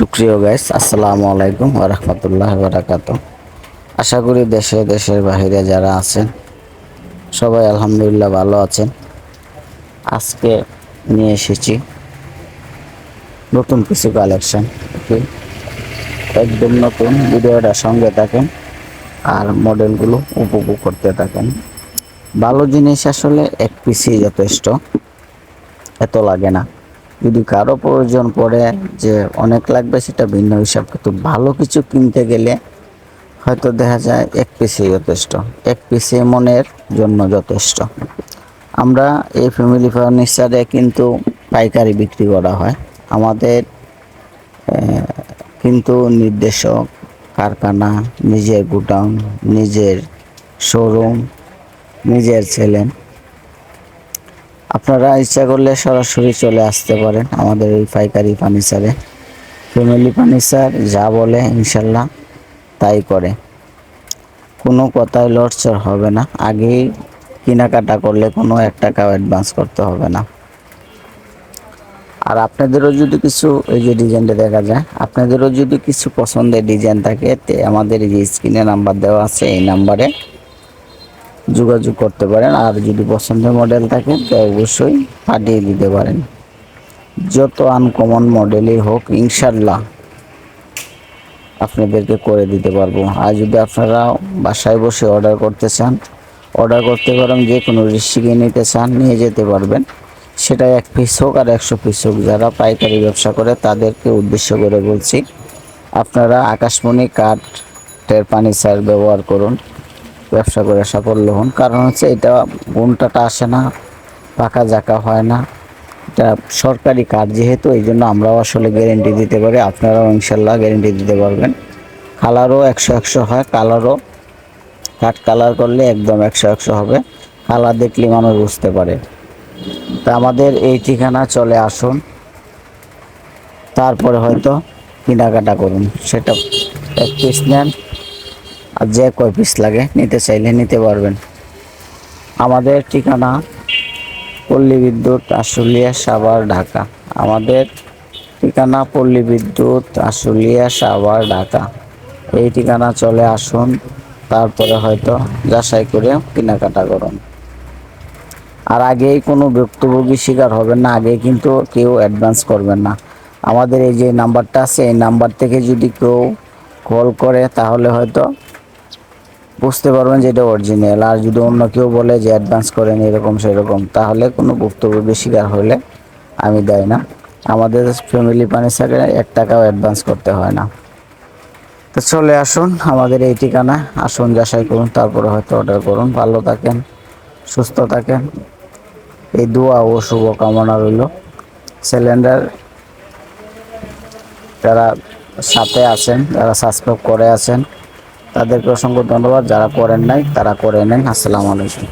সুপ্রিয় গাইস আসসালামু আলাইকুম ওরহমতুল্লাহ বারাকাত আশা করি দেশে, দেশের বাহিরে যারা আছেন, সবাই আলহামদুলিল্লাহ ভালো আছেন। আজকে নিয়ে এসেছি নতুন কিছু কালেকশন একদম নতুন, ভিডিওটা সঙ্গে থাকেন আর মডেলগুলো উপভোগ করতে থাকেন। ভালো জিনিস আসলে এক পিসই যথেষ্ট, এত লাগে না। যদি কারও প্রয়োজন পড়ে যে অনেক লাগবে সেটা ভিন্ন হিসাব, কিন্তু ভালো কিছু কিনতে গেলে হয়তো দেখা যায় এক পিসে যথেষ্ট, এক পিসে মনের জন্য যথেষ্ট। আমরা এই ফ্যামিলি ফার্নিচারে কিন্তু পাইকারি বিক্রি করা হয়। আমাদের কিন্তু নির্দেশক কারখানা, নিজের গুডাউন, নিজের শোরুম নিজের ছেলে আপনারা ইচ্ছা করলে সরাসরি চলে আসতে পারেন আমাদের এই পাইকারি ফার্নিচারে। ফ্যামিলি ফার্নিচার যা বলে ইনশাল্লাহ তাই করে। কোনো কথায় লড়চড় হবে না। আগেই কেনাকাটা করলে কোনো এক টাকাও অ্যাডভান্স করতে হবে না। আর আপনাদেরও যদি কিছু এই যে ডিজাইনটা দেখা যায়, আপনাদেরও যদি কিছু পছন্দের ডিজাইন থাকে আমাদের এই যে স্ক্রিনে নাম্বার দেওয়া আছে, এই নাম্বারে যোগাযোগ করতে পারেন আর যদি পছন্দের মডেল থাকে, তো অবশ্যই পাঠিয়ে দিতে পারেন। যত আনকমন মডেলই হোক ইনশাল্লাহ আপনাদেরকে করে দিতে পারব। আর যদি আপনারা বাসায় বসে অর্ডার করতে চান অর্ডার করতে পারেন, যে কোনো রিসিকে নিতে চান, নিয়ে যেতে পারবেন। সেটা এক পিস হোক আর একশো পিস হোক। যারা পাইকারি ব্যবসা করে, তাদেরকে উদ্দেশ্য করে বলছি, আপনারা আকাশমণি কাঠের পানি সার ব্যবহার করুন। ব্যবসা করে সাফল্য হন। কারণ হচ্ছে এটা গুণটাটা আসে না, পাকা জাকা হয় না। এটা সরকারি কার্ড যেহেতু, এই জন্য আমরাও আসলে গ্যারেন্টি দিতে পারি, আপনারাও ইনশাল্লাহ গ্যারেন্টি দিতে পারবেন। কালারও একশো একশো হয় কালারও কাঠ কালার করলে একদম একশো একশো হবে। কালার দেখলে মানুষ বুঝতে পারে। তা আমাদের এই ঠিকানা চলে আসুন। তারপরে হয়তো কেনাকাটা করুন। সেটা এক পিস নেন। আর যে কয় পিস লাগে নিতে চাইলে নিতে পারবেন। আমাদের ঠিকানা পল্লী বিদ্যুৎ আশুলিয়া সাভার, ঢাকা। আমাদের ঠিকানা পল্লী বিদ্যুৎ আশুলিয়া সাভার, ঢাকা। এই ঠিকানা চলে আসুন, তারপরে হয়তো যাচাই করে কেনাকাটা করুন। আর আগেই কোনো ভুক্তভোগী শিকার হবেন না, আগে কিন্তু কেউ অ্যাডভান্স করবেন না। আমাদের এই যে নাম্বারটা আছে, এই নাম্বার থেকে যদি কেউ কল করে, তাহলে হয়তো বুঝতে পারবেন যে এটা অরিজিনাল আর যদি অন্য কেউ বলে যে অ্যাডভান্স করেন এরকম সেরকম, তাহলে কোনো ভুক্তভোগী শিকার হলে আমি দেয় না। আমাদের ফ্যামিলি ফার্নিচারে এক টাকাও অ্যাডভান্স করতে হয় না। তো চলে আসুন আমাদের এই ঠিকানা, আসুন যাচাই করুন, তারপরে হয়তো অর্ডার করুন। ভালো থাকেন, সুস্থ থাকেন। এই দোয়া ও শুভকামনা রইল। সিলিন্ডার যারা সাথে আছেন, যারা সাবস্ক্রাইব করে আছেন তাদেরকে অসংখ্য ধন্যবাদ যারা করেন নাই তারা করে নেন। আসসালামু আলাইকুম।